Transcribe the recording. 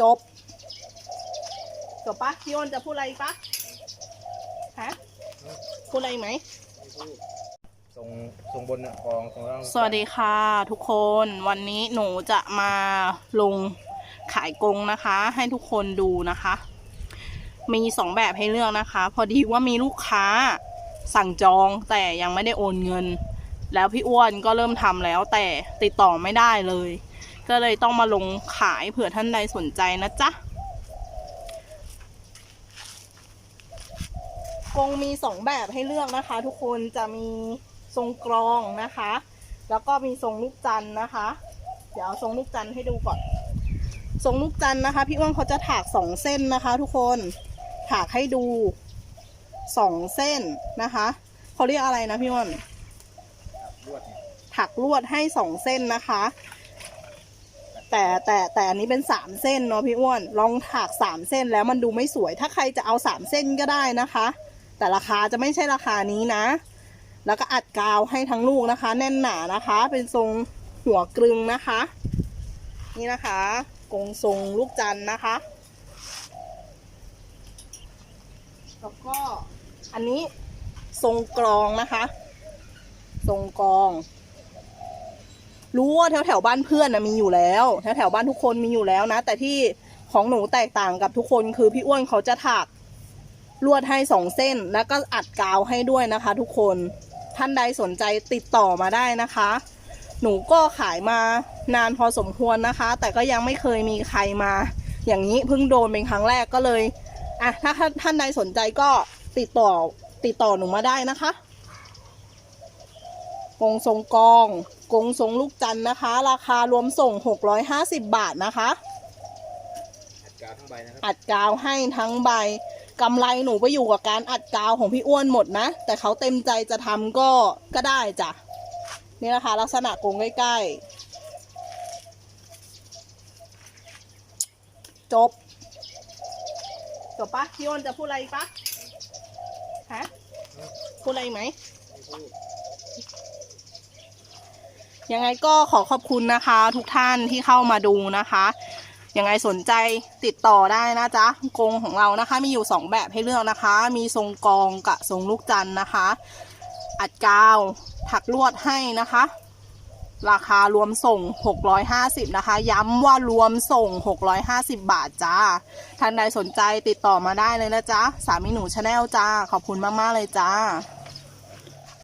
จบ จบปะพี่อ้นจะพูดอะไรอีกปะฮะพูดอะไรอีกไหมทรงทรงบนน่ะกองทรงล่างสวัสดีค่ะทุกคนวันนี้หนูจะมาลงขายกรงนะคะ ให้ทุกคนดูนะคะ มีสองแบบให้เลือกนะคะ พอดีว่ามีลูกค้าสั่งจองแต่ยังไม่ได้โอนเงิน แล้วพี่อ้วนก็เริ่มทำแล้วแต่ติดต่อไม่ได้เลย ก็เลยต้องมาลงขายเผื่อท่านใดสนใจนะจ๊ะกรงมีสองแบบให้เลือกนะคะ ทุกคนจะมีทรงกรองนะคะ แล้วก็มีทรงลูกจันทร์นะคะ เดี๋ยวเอาทรงลูกจันทร์ให้ดูก่อน ทรงลูกจันทร์นะคะ พี่อ้วนเขาจะถากสองเส้นนะคะ ทุกคนถากให้ดูสองเส้นนะคะเขาเรียกอะไรนะพี่อ้วนลวดเนี่ยถักลวดให้สองเส้นนะคะ แต่แต่แต่อันนี้เป็นสามเส้นเนาะพี่อ้วนลองถักสามเส้นแล้วมันดูไม่สวย ถ้าใครจะเอาสามเส้นก็ได้นะคะ แต่ราคาจะไม่ใช่ราคานี้นะ แล้วก็อัดกาวให้ทั้งลูกนะคะ แน่นหนานะคะ เป็นทรงหัวกรึงนะคะ นี่นะคะกงทรงลูกจันนะคะ แล้วก็อันนี้ทรงกรองนะคะ ทรงกรอง รู้ว่าแถวแถวบ้านเพื่อนนะมีอยู่แล้ว แถวแถวบ้านทุกคนมีอยู่แล้วนะ แต่ที่ของหนูแตกต่างกับทุกคนคือพี่อ้วนเขาจะถักลวดให้สองเส้น แล้วก็อัดกาวให้ด้วยนะคะ ทุกคนท่านใดสนใจติดต่อมาได้นะคะ หนูก็ขายมานานพอสมควรนะคะ แต่ก็ยังไม่เคยมีใครมา อย่างนี้เพิ่งโดนเป็นครั้งแรกก็เลยอะถ้าท่านใดสนใจก็ติดต่อติดต่อหนูมาได้นะคะ กรงทรงกองกรงทรงลูกจันทร์นะคะ ราคารวมส่ง 650 บาทนะคะ อัดกาวทั้งใบนะครับ อัดกาวให้ทั้งใบกำไรหนูไปอยู่กับการอัดกาวของพี่อ้วนหมดนะ แต่เขาเต็มใจจะทำก็ก็ได้จ้ะ นี่นะคะ ลักษณะกรงใกล้ๆ จบ จบปะพี่อ้วนจะพูดอะไรอีกปะฮะพูดอะไรอีกไหมไม่พูด ยังไงก็ขอขอบคุณนะคะ ทุกท่านที่เข้ามาดูนะคะยังไงสนใจติดต่อได้นะจ๊ะกรงของเรานะคะ มีอยู่สองแบบให้เลือกนะคะ มีทรงกองกับทรงลูกจันนะคะ อัดกาวถักลวดให้นะคะ ราคารวมส่ง 650 นะคะ ย้ำว่ารวมส่ง 650 บาทจ้าท่านใดสนใจติดต่อมาได้เลยนะจ๊ะสามีหนูชาแนลจ้า ขอบคุณมาก ๆ เลยจ้า